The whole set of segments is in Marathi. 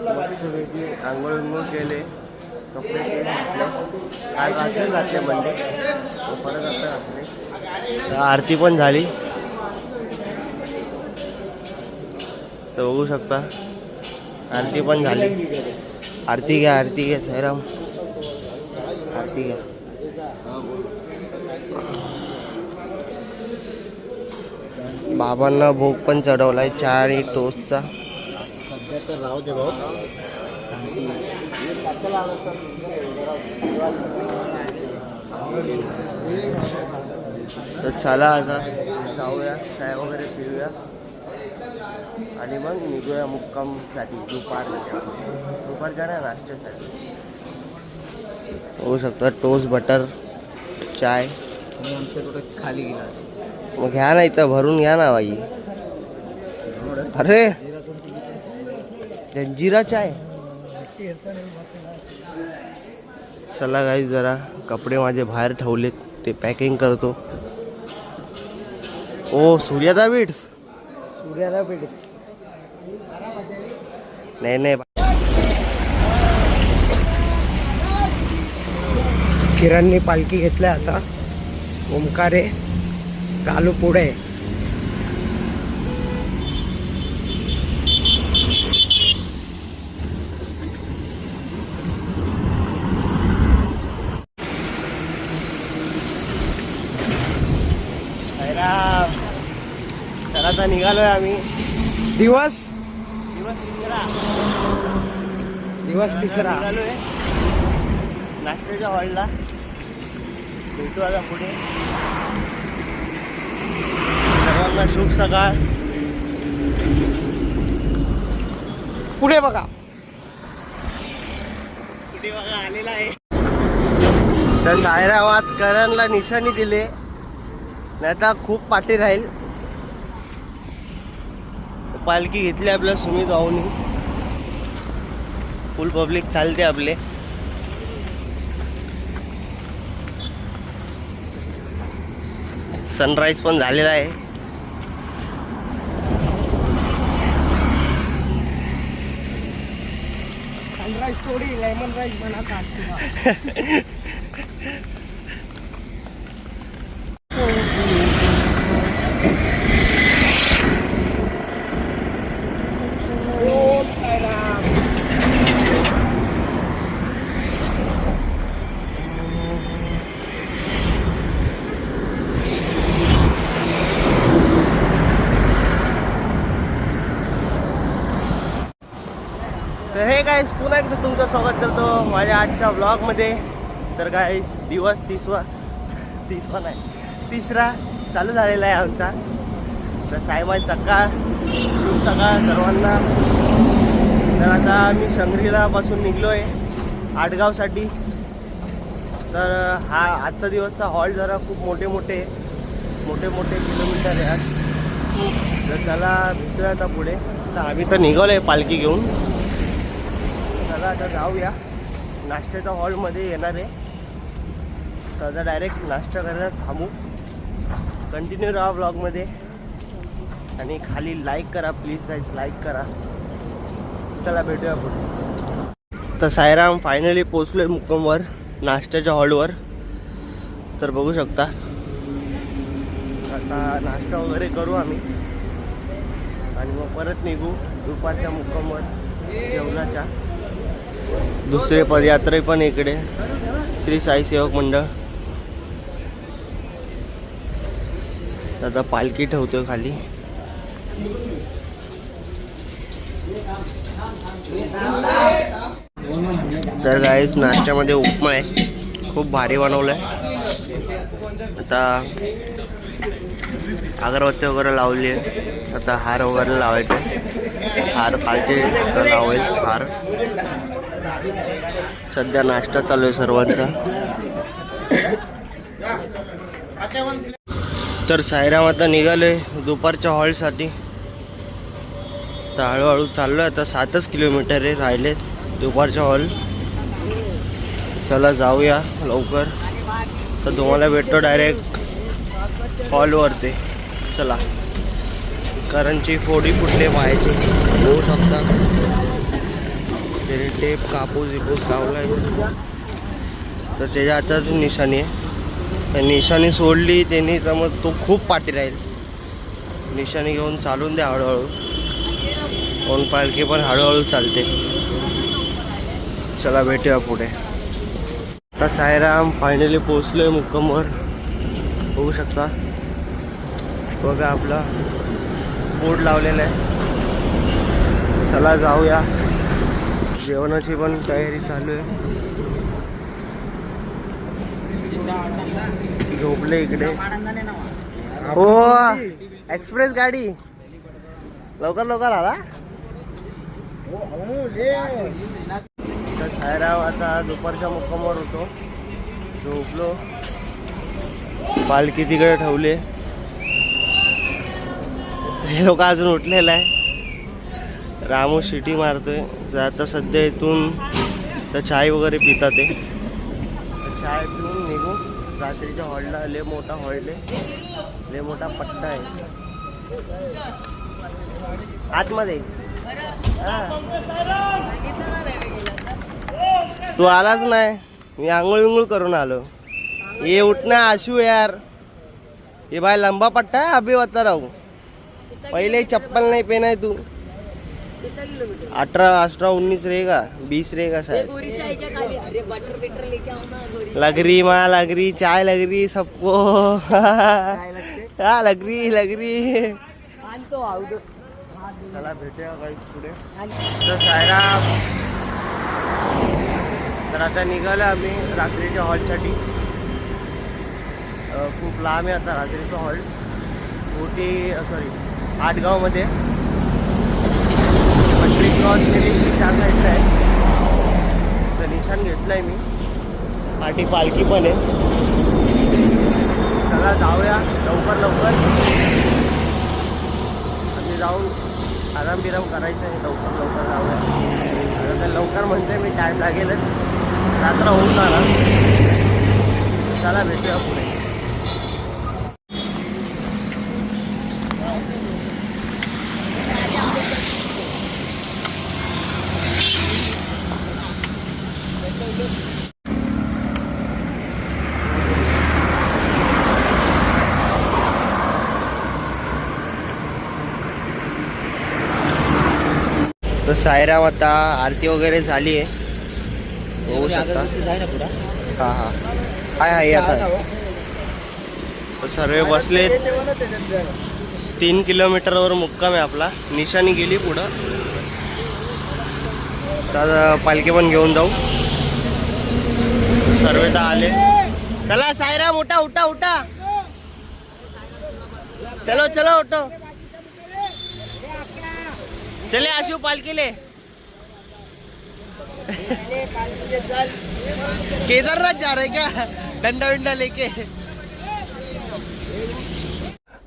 आंघोळ उंघोळ केले कपडे केले काल रात्री घातले म्हणजे परत आता घातले आरती पण झाली. तर बघू शकता. आरती पण झाली. आरती घ्या आरती घ्या सायराम घ्या बाबांना भोग पण चढवलाय चहा आणि टोस्टचा सध्या तर राहू दे भाऊ. तर चला आता जाऊया चाय वगैरे पिऊया. आणि मग निघूया मुक्कामसाठी दुपारच्या. दुपारच्या नाही नाश्त्यासाठी होऊ शकतं टोस्ट बटर चाय। खाली गेला मग घ्या ना इथं भरून घ्या ना बाई. अरे! जंजिरा चाय. चला काही जरा कपडे माझे बाहेर ठेवलेत ते पॅकिंग करतो. ओ सूर्यादा बीट सूर्याला भेटस नाही नाही. किरणने पालखी घेतल्या आता. ओमकारे गालू पुढे. तर आता निघालोय आम्ही. दिवस? दिवस तिसरा. दिवस तिसरा. नाश्त्याच्या हॉलला. भेटू आता पुढे. सर्वांना शुभ सकाळ. पुढे बघा. कुठे बघा आलेला आहे. तर सायराम आज करणला निशाणी दिले. नाही खूप पाठी राहील. पालखी घेतली आपल्या सुमित भाऊनी. फुल पब्लिक चालते आपले. सनराईज पण झालेला आहे. सनराईज थोडी लेमन राईस म्हणा हे काय पुन्हा एकदा तुमचं स्वागत करतो माझ्या आजच्या ब्लॉगमध्ये तर गाईस दिवस तिसवा तिसवा नाही तिसरा चालू झालेला आहे आमचा. तर सायमाय सकाळ शुभ सकाळ सर्वांना. तर आता मी शंगरीलापासून निघलो आहे आडगावसाठी. तर हा आजचा दिवसचा हॉल जरा खूप मोठे मोठे मोठे मोठे किलोमीटर आहे. आज तर चला भेटूया आता पुढे. तर आम्ही तर निघालो आहे पालखी घेऊन. चला आता जाऊया. नाश्त्याच्या हॉलमध्ये येणार आहे. तर आता डायरेक्ट नाश्ता करायला थांबू. कंटिन्यू राहा ब्लॉगमध्ये आणि खाली लाईक करा प्लीज गाईज लाईक करा. चला भेटूया पुढे. तर सायराम फायनली पोचलो आहे मुक्कमवर नाश्त्याच्या हॉलवर तर बघू शकता. आता नाश्ता वगैरे करू आम्ही. आणि मग परत निघू दुपारच्या मुक्कमवर जेवणाच्या. दुसरे पदयात्रे पण इकडे. श्री साई सेवक मंडळ. आता पालखी ठेवतोय खाली. तर गाईच नाश्त्यामध्ये उपमा आहे. खूप भारी बनवलं आहे आता अगरबत्ती वगैरे लावली आहे. आता हार वगैरे लावायचे. हार कालचे लावेल हार. सध्या नाश्ता चालू आहे सर्वांचा. तर सायराम आता निघाले दुपारच्या हॉलसाठी. तर हळूहळू चाललो आहे आता सातच किलोमीटर आहे राहिले दुपारच्या हॉल. चला जाऊया लवकर. तर तुम्हाला भेटतो डायरेक्ट हॉलवर ते चला करंची फोडी फुटले पाहायचे होऊ शकता त्याने टेप कापूस विपूस लावलाय. तर त्याच्या आताच निशाणी आहे. त्या निशाणी सोडली त्यांनी तर मग तो खूप पाठी राहील. निशाणी घेऊन चालून द्या हळूहळू. कोण पालखी पण हळूहळू चालते. चला भेटूया पुढे. आता सायराम फायनली पोहोचले मुक्कमवर. बघू शकता. बघा आपला बोर्ड लावलेला आहे. चला जाऊया. जेवणाची पण तयारी चालू आहे. झोपले इकडे. हो एक्सप्रेस गाडी. लवकर लवकर आला? तर सायराव आता दुपारच्या मुक्कामावर होतो. झोपलो. पालखी तिकडे ठेवले. हे लोक अजून उठलेलं आहे. रामू शिटी मारतोय. तर आता सध्या इथून तर चाय वगैरे पितात ते. चाय पिऊन निघू. रात्रीच्या हॉलला लय मोठा हॉल आहे. लय मोठा पट्टा आहे. आतमध्ये. हा. तू आलाच नाही. मी आंघोळ विंगोळ करून आलो. ये उठना आशू यार. ये भाई लंबा पट्टा है अभी बता रहा हूँ पहले चप्पल नहीं पहना है तू. अठारह अठारह उन्नीस रहेगा बीस रहेगा शायद लग रही माँ लग रही चाय. लग रही सबको. हाँ लग रही लग रही चला भेटूया काही पुढे. तर सायरा तर आता निघालो आम्ही रात्रीच्या हॉलसाठी. खूप लांब आहे आता रात्रीचा हॉल. मोठी सॉरी आटगावमध्ये पटरी क्रॉस केली त्या साईडला आहे तर निशाण घेतलं आहे मी. पाठी पालखी पण आहे. चला जाऊया. लवकर लवकर. आणि जाऊन आराम बिराम करायचं आहे. लवकर लवकर जाऊया. आता तर लवकर म्हणते मी टाईम लागेलच. रात्र होऊन जाणार. चला भेटूया पुढे. तर सायराम आता आरती वगैरे झाली आहे. होऊ शकता. हां हां. हाय हाय आता तर सर्व बसले. तीन किलोमीटरवर मुक्काम आहे आपला. निशाणी गेली पुढं. तर पालखी पण घेऊन जाऊ. सर्व तर आले. चला सायराम उठा उठा उठा. चलो चलो उठो. चले आशु पालखीले. केदारनाथ जा रहे क्या? डंडा विंडा लेके.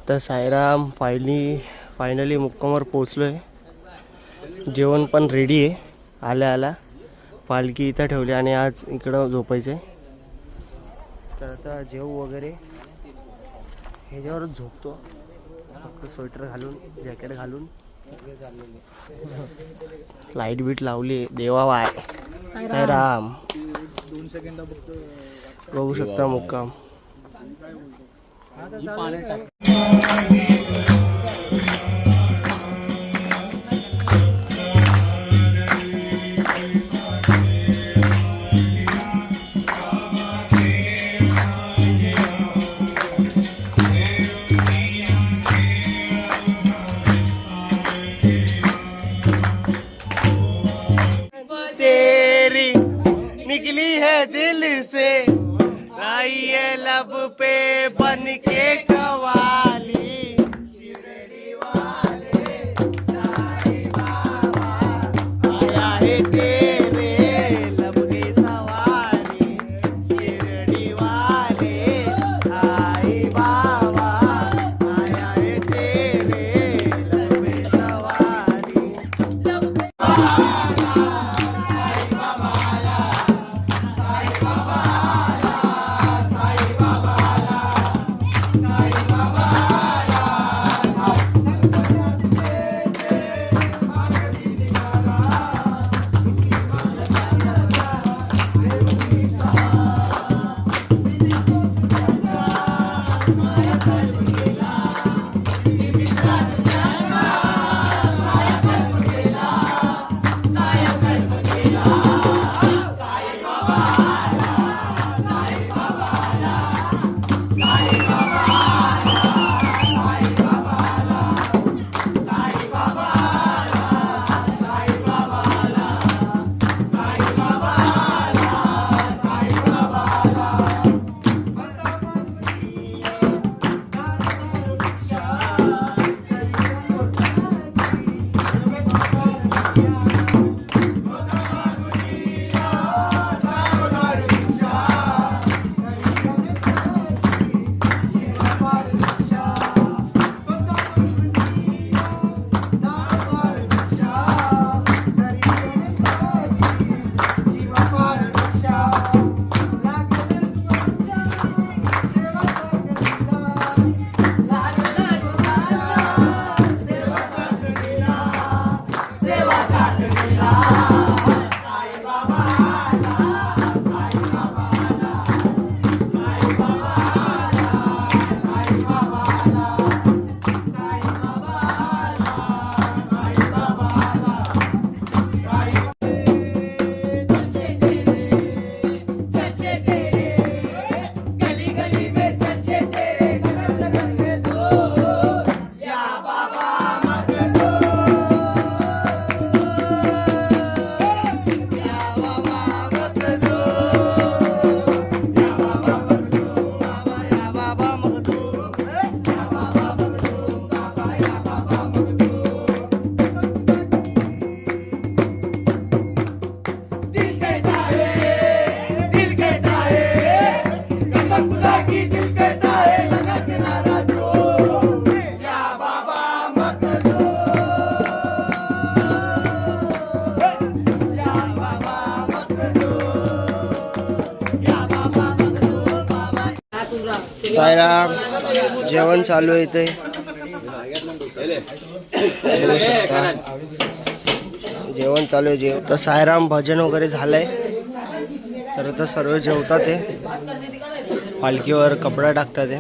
तर सायराम फायनली फायनली मुक्कामवर पोचलो आहे जेवण पण रेडी आहे. आल्या आला पालखी इथं ठेवली आणि आज इकडं झोपायचं आहे तर आता जेव वगैरे. ह्याच्यावरच झोपतो. फक्त स्वेटर घालून जॅकेट घालून. लाइट बीट लावली. देवा वाय साईराम बघू शकता मुक्काम. सायराम जेवण चालू आहे ते शकता. जेवण चालू आहे जेव तर सायराम भजन वगैरे झालंय. तर आता सर्व जेवतात ते. पालखीवर कपडा टाकतात ते.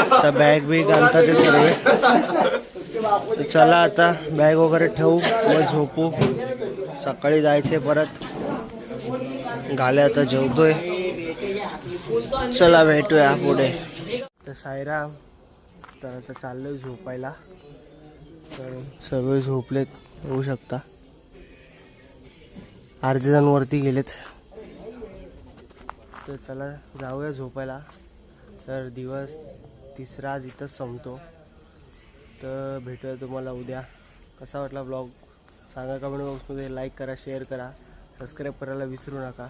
आता बॅग बीग आणतात ते सर्व. चला आता बॅग वगैरे ठेवू मग झोपू. सकाळी जायचे परत. घाले आता जेवतोय. चला भेटूया पुढे. तर सायराम तर आता चाललोय झोपायला. तर सगळे झोपलेत होऊ शकता. अर्धे जण वरती गेलेत. तर चला जाऊया झोपायला. तर दिवस तिसरा आज इथंच संपतो. तर भेटूया तुम्हाला उद्या. कसा वाटला ब्लॉग सांगा कमेंट बॉक्समध्ये लाईक करा शेअर करा. सबस्क्राईब करायला विसरू नका.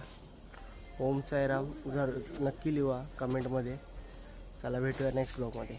ओम साईराम जर नक्की लिहा कमेंटमध्ये. चला भेटूया नेक्स्ट ब्लॉगमध्ये